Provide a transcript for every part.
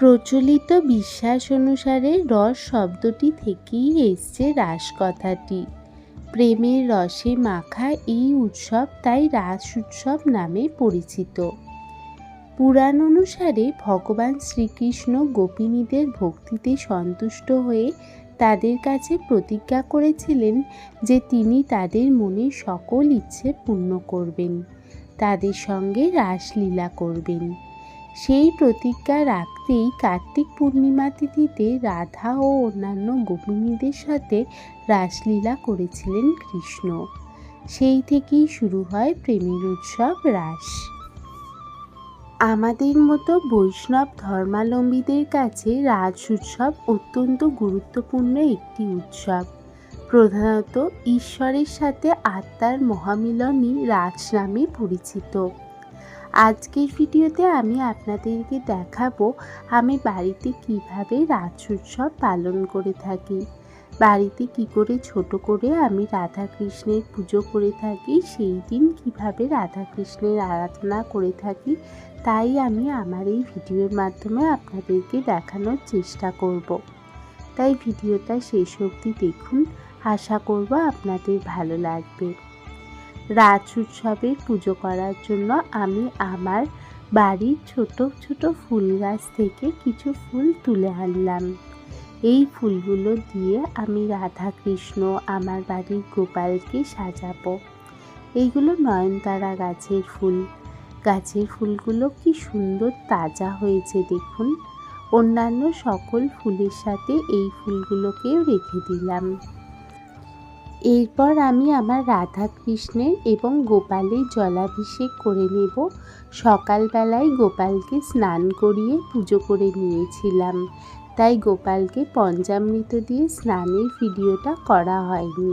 প্রচলিত বিশ্বাস অনুসারে রস শব্দটি থেকেই এসছে রাস কথাটি প্রেমের রসে মাখা এই উৎসব তাই রাস উৎসব নামে পরিচিত। পুরাণ অনুসারে ভগবান শ্রীকৃষ্ণ গোপিনীদের ভক্তিতে সন্তুষ্ট হয়ে তাদের কাছে প্রতিজ্ঞা করেছিলেন যে তিনি তাদের মনের সকল ইচ্ছে পূর্ণ করবেন, তাদের সঙ্গে রাসলীলা করবেন। সেই প্রতিজ্ঞা রাখতেই কার্তিক পূর্ণিমা তিথিতে রাধা ও অন্যান্য গোপিনীদের সাথে রাসলীলা করেছিলেন কৃষ্ণ। সেই থেকেই শুরু হয় প্রেমের উৎসব রাস। আমাদের মতো বৈষ্ণব ধর্মালম্বীদের কাছে রাজ উৎসব অত্যন্ত গুরুত্বপূর্ণ একটি উৎসব। প্রধানত ঈশ্বরের সাথে আত্মার মহামিলনই রাজ নামে পরিচিত। আজকের ভিডিওতে আমি আপনাদেরকে দেখাবো আমি বাড়িতে কীভাবে রাজ উৎসব পালন করে থাকি। বাড়িতে কি করে ছোট করে আমি রাধা কৃষ্ণের পুজো করে থাকি, সেই দিন কীভাবে রাধা কৃষ্ণের আরাধনা করে থাকি, তাই আমি আমার এই ভিডিওর মাধ্যমে আপনাদেরকে দেখানোর চেষ্টা করব। তাই ভিডিওটা শেষ অবধি দেখুন। আশা করব আপনাদের ভালো লাগবে। রাজ উৎসবে পুজো করার জন্য আমি আমার বাড়ির ছোট ছোট ফুল গাছ থেকে কিছু ফুল তুলে আনলাম। এই ফুলগুলো দিয়ে আমি রাধা কৃষ্ণ আমার বাড়ির গোপালকে সাজাবো। এইগুলো নয়নতারা গাছের ফুল। গাছের ফুলগুলো কি সুন্দর তাজা হয়েছে দেখুন। অন্যান্য সকল ফুলের সাথে এই ফুলগুলোকেও রেখে দিলাম। এরপর আমি আমার রাধা কৃষ্ণের এবং গোপালের জলাভিষেক করে নেব। সকালবেলায় গোপালকে স্নান করিয়ে পুজো করে নিয়েছিলাম। তাই গোপালকে পঞ্চামৃত দিয়ে স্নানের ভিডিওটা করা হয়নি।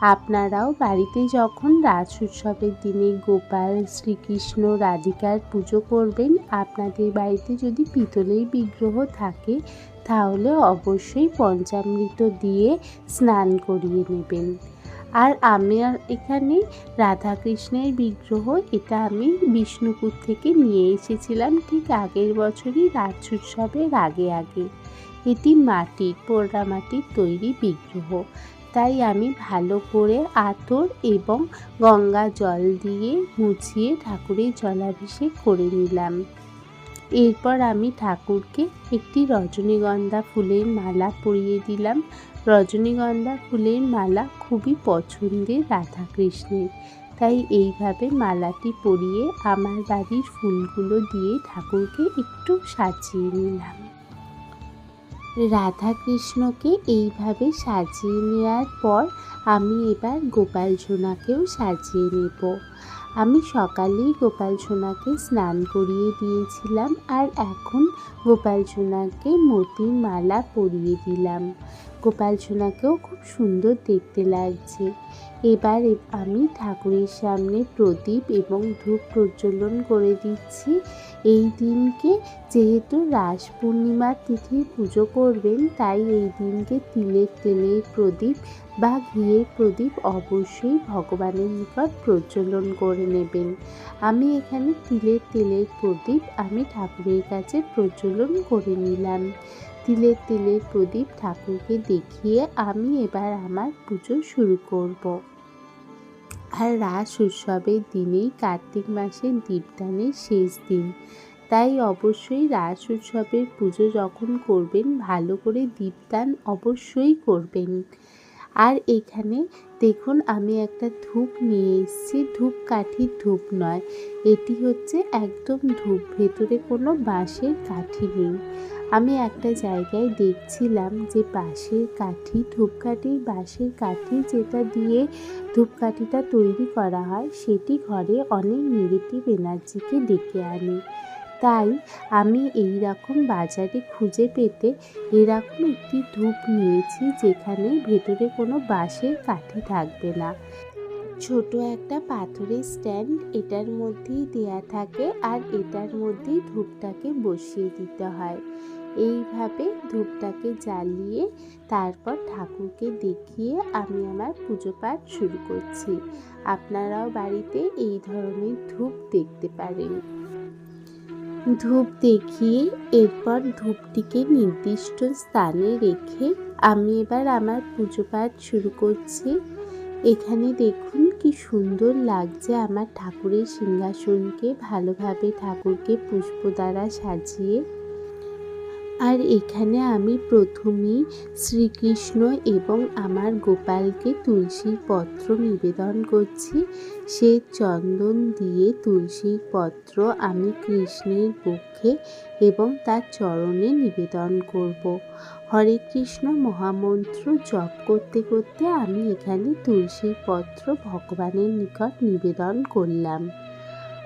আপনারাও বাড়িতে যখন রাজ উৎসবের দিনে গোপাল, শ্রীকৃষ্ণ, রাধিকার পুজো করবেন, আপনাদের বাড়িতে যদি পিতলের বিগ্রহ থাকে, তাহলে অবশ্যই পঞ্চামৃত দিয়ে স্নান করিয়ে নেবেন। আর আমি এখানে রাধাকৃষ্ণের বিগ্রহ, এটা আমি বিষ্ণুপুর থেকে নিয়ে এসেছিলাম ঠিক আগের বছরই রাজ উৎসবের আগে আগে। এটি মাটির পোড়া মাটির তৈরি বিগ্রহ। তাই আমি ভালো করে আতর এবং গঙ্গা জল দিয়ে মুছিয়ে ঠাকুরের জলাভিষেক করে নিলাম। এরপর আমি ঠাকুরকে একটি রজনীগন্ধা ফুলের মালা পরিয়ে দিলাম। রজনীগন্ধা ফুলের মালা খুবই পছন্দের রাধাকৃষ্ণের। তাই এইভাবে মালাটি পরিয়ে আমার বাড়ির ফুলগুলো দিয়ে ঠাকুরকে একটু সাজিয়ে নিলাম। রাধাকৃষ্ণকে এইভাবে সাজিয়ে নেওয়ার পর আমি এবার গোপাল সোনাকেও সাজিয়ে নেব। আমি সকালেই গোপাল সোনাকে স্নান করিয়ে দিয়েছিলাম আর এখন গোপাল সোনাকে মতির মালা পরিয়ে দিলাম। গোপাল সোনাকেও খুব সুন্দর দেখতে লাগছে। এবার আমি ঠাকুরের সামনে প্রদীপ এবং ধূপ প্রজ্বলন করে দিচ্ছি। এই দিনকে যেহেতু রাস পূর্ণিমার তিথি পুজো করবেন, তাই এই দিনকে তিলের তেলের প্রদীপ বা ঘিয়ের প্রদীপ অবশ্যই ভগবানের নিকট প্রজ্বলন করে নেবেন। আমি এখানে তিলের তেলের প্রদীপ আমি ঠাকুরের কাছে প্রজ্বলন করে নিলাম। তিলের তেলের প্রদীপ ঠাকুরকে দেখিয়ে আমি এবার আমার পুজো শুরু করব। আর রাস উৎসবের দিনেই কার্তিক মাসের দীপদানের শেষ দিন। তাই অবশ্যই রাস উৎসবের পুজো যখন করবেন, ভালো করে দীপদান অবশ্যই করবেন। আর এখানে দেখুন, আমি একটা ধূপ নিয়ে এসেছি। ধূপ কাঠির ধূপ নয়, এটি হচ্ছে একদম ধূপ, ভেতরে কোনো বাঁশের কাঠি নেই। আমি একটা জায়গায় দেখছিলাম যে বাঁশের কাঠি ধূপকাঠির বাঁশের কাঠি যেটা দিয়ে ধূপকাঠিটা তৈরি করা হয়, সেটি ঘরে অনেক নেগেটিভ এনার্জিকে ডেকে আনে। তাই আমি এই রকম বাজারে খুঁজে পেতে এরকম একটি ধূপ নিয়েছি যেখানে ভেতরে কোনো বাঁশের কাঠি থাকবে না। ছোট একটা পাথরের স্ট্যান্ড এটার মধ্যেই দেয়া থাকে আর এটার মধ্যেই ধূপটাকে বসিয়ে দিতে হয়। এইভাবে ধূপটাকে জ্বালিয়ে তারপর ঠাকুরকে দেখিয়ে আমি আমার পুজো পাঠ শুরু করছি। আপনারাও বাড়িতে এই ধরনের ধূপ দেখতে পারেন। ধূপ দেখিয়ে এরপর ধূপটিকে নির্দিষ্ট স্থানে রেখে আমি এবার আমার পুজো পাঠ শুরু করছি। এখানে দেখুন কি সুন্দর লাগছে আমার ঠাকুরের সিংহাসনকে ভালোভাবে ঠাকুরকে পুষ্প দ্বারা সাজিয়ে। আর এখানে আমি প্রথমেই শ্রীকৃষ্ণ এবং আমার গোপালকে তুলসীর পত্র নিবেদন করছি সে চন্দন দিয়ে তুলসীর পত্র আমি কৃষ্ণের পক্ষে এবং তার চরণে নিবেদন করব। হরে কৃষ্ণ মহামন্ত্র জপ করতে করতে আমি এখানে তুলসীর পত্র ভগবানের নিকট নিবেদন করলাম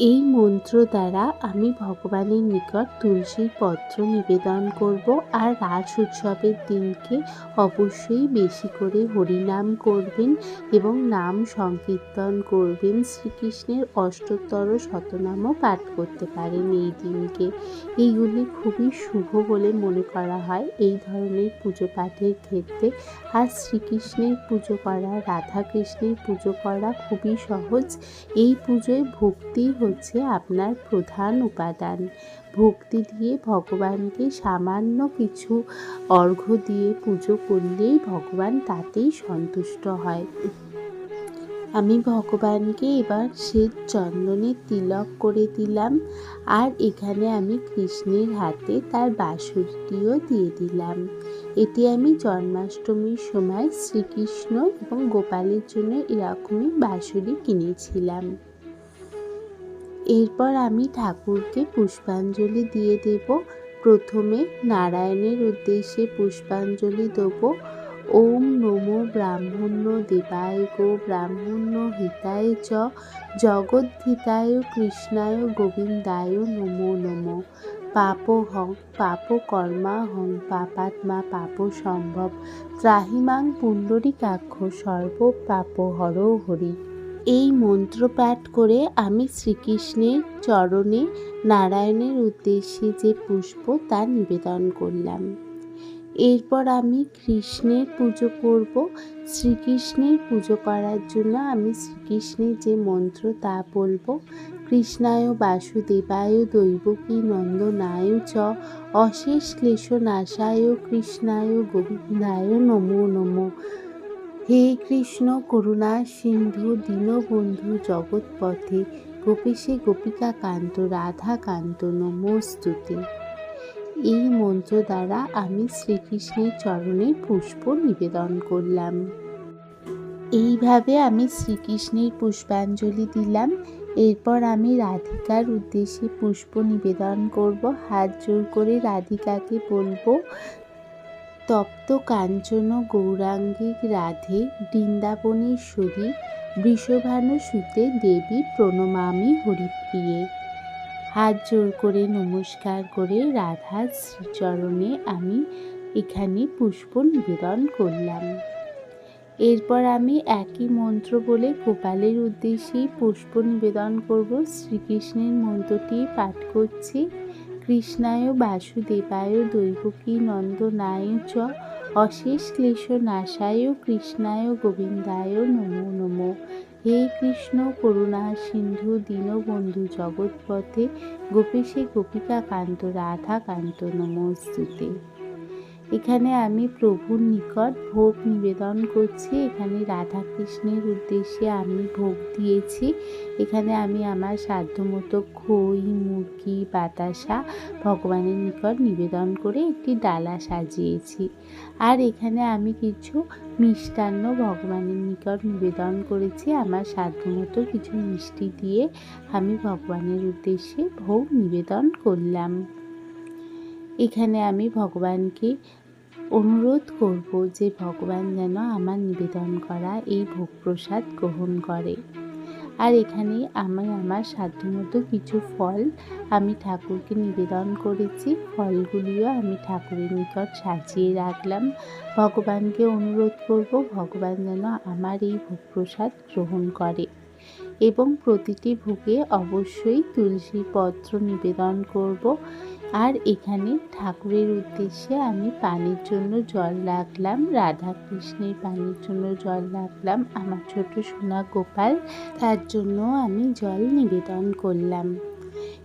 এই মন্ত্র দ্বারা আমি ভগবানের নিকট তুলসীর পত্র নিবেদন করব আর রাস উৎসবের দিনকে অবশ্যই বেশি করে হরিনাম করবেন এবং নাম সংকীর্তন করবেন। শ্রীকৃষ্ণের অষ্টোত্তর শতনামও পাঠ করতে পারেন এই দিনকে। এইগুলি খুবই শুভ বলে মনে করা হয় এই ধরনের পুজো পাঠের ক্ষেত্রে। আর শ্রীকৃষ্ণের পুজো করা, রাধাকৃষ্ণের পুজো করা খুবই সহজ। এই পুজোয় ভক্তি হচ্ছে আপনার প্রধান উপাদান। ভক্তি দিয়ে ভগবানকে সামান্য কিছু অর্ঘ্য দিয়ে পুজো করলেই ভগবান তাতেই সন্তুষ্ট হয়। আমি ভগবানকে এবার শ্বেত চন্দনে তিলক করে দিলাম আর এখানে আমি কৃষ্ণের হাতে তার বাসুরটিও দিয়ে দিলাম। এটি আমি জন্মাষ্টমীর সময় শ্রীকৃষ্ণ এবং গোপালের জন্য এরকমই বাঁশুরি কিনেছিলাম। এরপর আমি ঠাকুরকে পুষ্পাঞ্জলি দিয়ে দেব। প্রথমে নারায়ণের উদ্দেশ্যে পুষ্পাঞ্জলি দেব। ওম নমো ব্রাহ্মণ্য দেবায় গো ব্রাহ্মণ্য হিতায় চ। জগদ্ধিতায় কৃষ্ণায় গোবিন্দায় নমো নমো। পাপ হং, পাপ কর্মা হং, পাপাত্মা, পাপ সম্ভব। ত্রাহিমাং পুণ্ডরী কাক্ষ সর্ব পাপ হর হরি। এই মন্ত্র পাঠ করে আমি শ্রীকৃষ্ণের চরণে নারায়ণের উদ্দেশ্যে যে পুষ্প তা নিবেদন করলাম। এরপর আমি কৃষ্ণের পুজো করব। শ্রীকৃষ্ণের পুজো করার জন্য আমি শ্রীকৃষ্ণের যে মন্ত্র তা বলব, কৃষ্ণায় বাসুদেবায় দৈবকী নন্দনায় চ, অশেষ ক্লেশ নাশায় কৃষ্ণায় গোবিন্দায় নমো নমো। হে কৃষ্ণ, করুণা, সিন্ধু, দীনবন্ধু, জগৎপথে গোপীশে গোপিকা কান্ত রাধা কান্ত নমস্তুতে। এই মন্ত্র দ্বারা আমি শ্রীকৃষ্ণের চরণে পুষ্প নিবেদন করলাম। এইভাবে আমি শ্রীকৃষ্ণের পুষ্পাঞ্জলি দিলাম। এরপর আমি রাধিকার উদ্দেশ্যে পুষ্প নিবেদন করব। হাত জোর করে রাধিকাকে বলব তপ্ত কাঞ্চন গৌরাঙ্গিক রাধে বৃন্দাবনেশ্বরী বৃষভানু সুতে দেবী প্রণমামি হরিপ্রিয়ে। হাত জোর করে নমস্কার করে রাধার শ্রীচরণে আমি এখানে পুষ্প নিবেদন করলাম। এরপর আমি একই মন্ত্র বলে গোপালের উদ্দেশ্যেই পুষ্প নিবেদন করব। শ্রীকৃষ্ণের মন্ত্রটি পাঠ করছি। কৃষ্ণায় বাসুদেবায় দৈবকী নন্দনায় চ অশেষ ক্লেশ নাশায় কৃষ্ণায় গোবিন্দায় নমো নমো। হে কৃষ্ণ, করুণা, সিন্ধু, দীনবন্ধু জগৎপথে গোপীশে গোপিকা কান্ত রাধা কান্ত নমস্তুতে। এখানে আমি প্রভুর নিকট ভোগ নিবেদন করছি। এখানে রাধা কৃষ্ণের উদ্দেশ্যে আমি ভোগ দিয়েছি। এখানে আমি আমার সাধ্যমতো খই, মুরগি, বাতাসা ভগবানের নিকট নিবেদন করে একটি ডালা সাজিয়েছি। আর এখানে আমি কিছু মিষ্টান্ন ভগবানের নিকট নিবেদন করেছি। আমার সাধ্যমতো কিছু মিষ্টি দিয়ে আমি ভগবানের উদ্দেশ্যে ভোগ নিবেদন করলাম। এখানে আমি ভগবানকে অনুরোধ করব যে ভগবান যেন আমার নিবেদন করা এই ভোগ প্রসাদ গ্রহণ করে। আর এখানে আমি আমার সাধ্যমতো কিছু ফল আমি ঠাকুরকে নিবেদন করেছি। ফলগুলিও আমি ঠাকুরের নিকট সাজিয়ে রাখলাম। ভগবানকে অনুরোধ করব ভগবান যেন আমার এই ভোগ প্রসাদ গ্রহণ করে। এবং প্রতিটি ভোগে অবশ্যই তুলসী পত্র নিবেদন করব। আর এখানে ঠাকুরের উদ্দেশ্যে আমি পানির জন্য জল রাখলাম রাধা কৃষ্ণের পানির জন্য জল রাখলাম, আমার ছোট সোনা গোপাল তার জন্য আমি জল নিবেদন করলাম।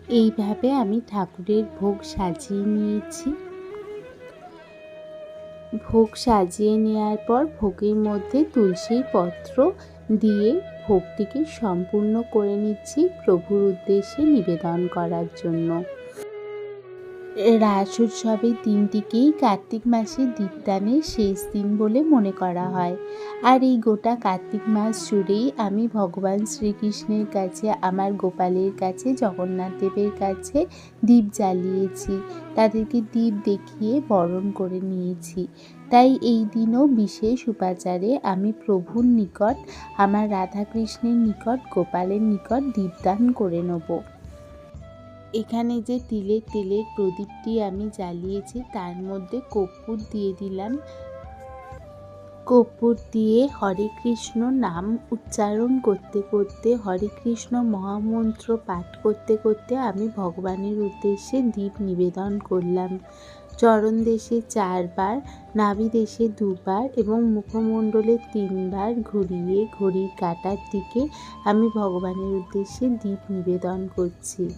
এইভাবে আমি ঠাকুরের ভোগ সাজিয়ে নিয়েছি। ভোগ সাজিয়ে নেওয়ার পর ভোগের মধ্যে তুলসীর পত্র দিয়ে ভোগটিকে সম্পূর্ণ করে নিচ্ছি প্রভুর উদ্দেশ্যে নিবেদন করার জন্য। রাস উৎসবের দিনটিকেই কার্তিক মাসের দীপদানের শেষ দিন বলে মনে করা হয়। আর এই গোটা কার্তিক মাস জুড়েই আমি ভগবান শ্রীকৃষ্ণের কাছে, আমার গোপালের কাছে, জগন্নাথ দেবের কাছে দীপ জ্বালিয়েছি। তাদেরকে দীপ দেখিয়ে বরণ করে নিয়েছি। তাই এই দিনও বিশেষ উপাচারে আমি প্রভুর নিকট, আমার রাধাকৃষ্ণের নিকট, গোপালের নিকট দীপদান করে নেব। এখানে যে তিলের তেলের প্রদীপটি আমি জ্বালিয়েছি, তার মধ্যে কর্পূর দিয়ে দিলাম। কর্পূর দিয়ে হরে কৃষ্ণ নাম উচ্চারণ করতে করতে, হরে কৃষ্ণ মহামন্ত্র পাঠ করতে করতে আমি ভগবানের উদ্দেশ্যে দীপ নিবেদন করলাম। চরণ দেশে চারবার, নাভি দেশে দুবার এবং মুখমণ্ডলে তিনবার ঘুরিয়ে ঘড়ির কাটার দিকে আমি ভগবানের উদ্দেশ্যে দীপ নিবেদন করছি।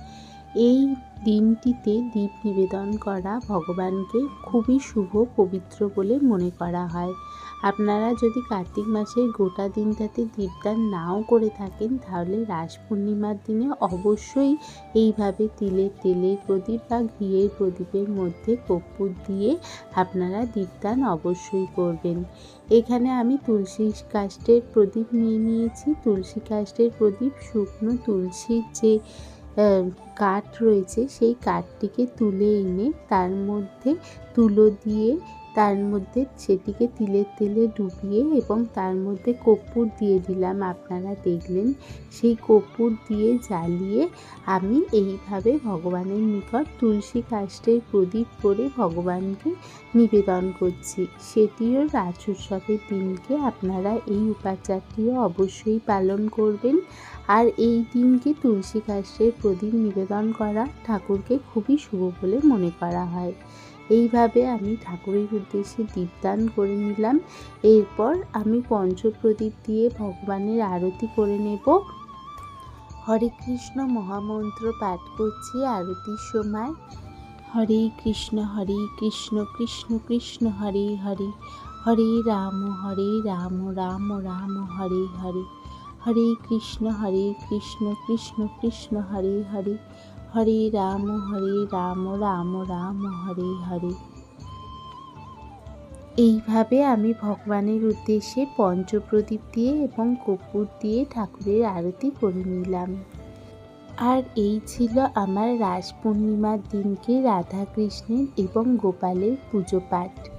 এই দিনটিতে দীপ নিবেদন করা ভগবানকে খুবই শুভ, পবিত্র বলে মনে করা হয়। আপনারা যদি কার্তিক মাসের গোটা দিনটাতে দীপদান নাও করে থাকেন, তাহলে রাস পূর্ণিমার দিনে অবশ্যই এইভাবে তিলের তেলের প্রদীপ বা ঘিয়ের প্রদীপের মধ্যে কর্পূর দিয়ে আপনারা দীপদান অবশ্যই করবেন। এখানে আমি তুলসী কাষ্টের প্রদীপ নিয়ে নিয়েছি। তুলসী কাষ্টের প্রদীপ শুকনো তুলসীর যে কাঠ রয়েছে সেই কাঠটিকে তুলে এনে তার মধ্যে তুলো দিয়ে তার মধ্যে সেটিকে তিলের তেলে ডুবিয়ে এবং তার মধ্যে কর্পূর দিয়ে দিলাম। আপনারা দেখলেন, সেই কর্পূর দিয়ে জ্বালিয়ে আমি এইভাবে ভগবানের নিকট তুলসী কাষ্টের প্রদীপ করে ভগবানকে নিবেদন করছি। সেটিও রাজ উৎসবের দিনকে আপনারা এই উপাচারটিও অবশ্যই পালন করবেন। আর এই দিনকে তুলসী কাষ্টের প্রদীপ নিবেদন করা ঠাকুরকে খুবই শুভ বলে মনে করা হয়। এইভাবে আমি ঠাকুরের উদ্দেশ্যে দীপদান করে নিলাম। এরপর আমি পঞ্চপ্রদীপ দিয়ে ভগবানের আরতি করে নেব। হরে কৃষ্ণ মহামন্ত্র পাঠ করছি আরতির সময়। হরে কৃষ্ণ হরে কৃষ্ণ কৃষ্ণ কৃষ্ণ, হরে হরে। হরে রাম হরে রাম রাম রাম, হরে হরে। হরে কৃষ্ণ হরে কৃষ্ণ কৃষ্ণ কৃষ্ণ, হরে হরে। হরে রাম হরে রাম রাম রাম, হরে হরে। এইভাবে আমি ভগবানের উদ্দেশ্যে পঞ্চপ্রদীপ দিয়ে এবং কপুর দিয়ে ঠাকুরের আরতি করে নিলাম। আর এই ছিল আমার রাস পূর্ণিমার দিনকে রাধা কৃষ্ণের এবং গোপালের পুজো পাঠ।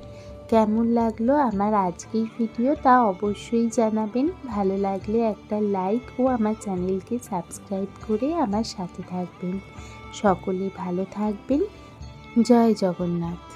কেমন লাগল আমার আজকের ভিডিও তা অবশ্যই জানাবেন। ভালো লাগলে একটা লাইক ও আমার চ্যানেলকে সাবস্ক্রাইব করে আমার সাথে থাকবেন। সকলে ভালো থাকবেন। জয় জগন্নাথ।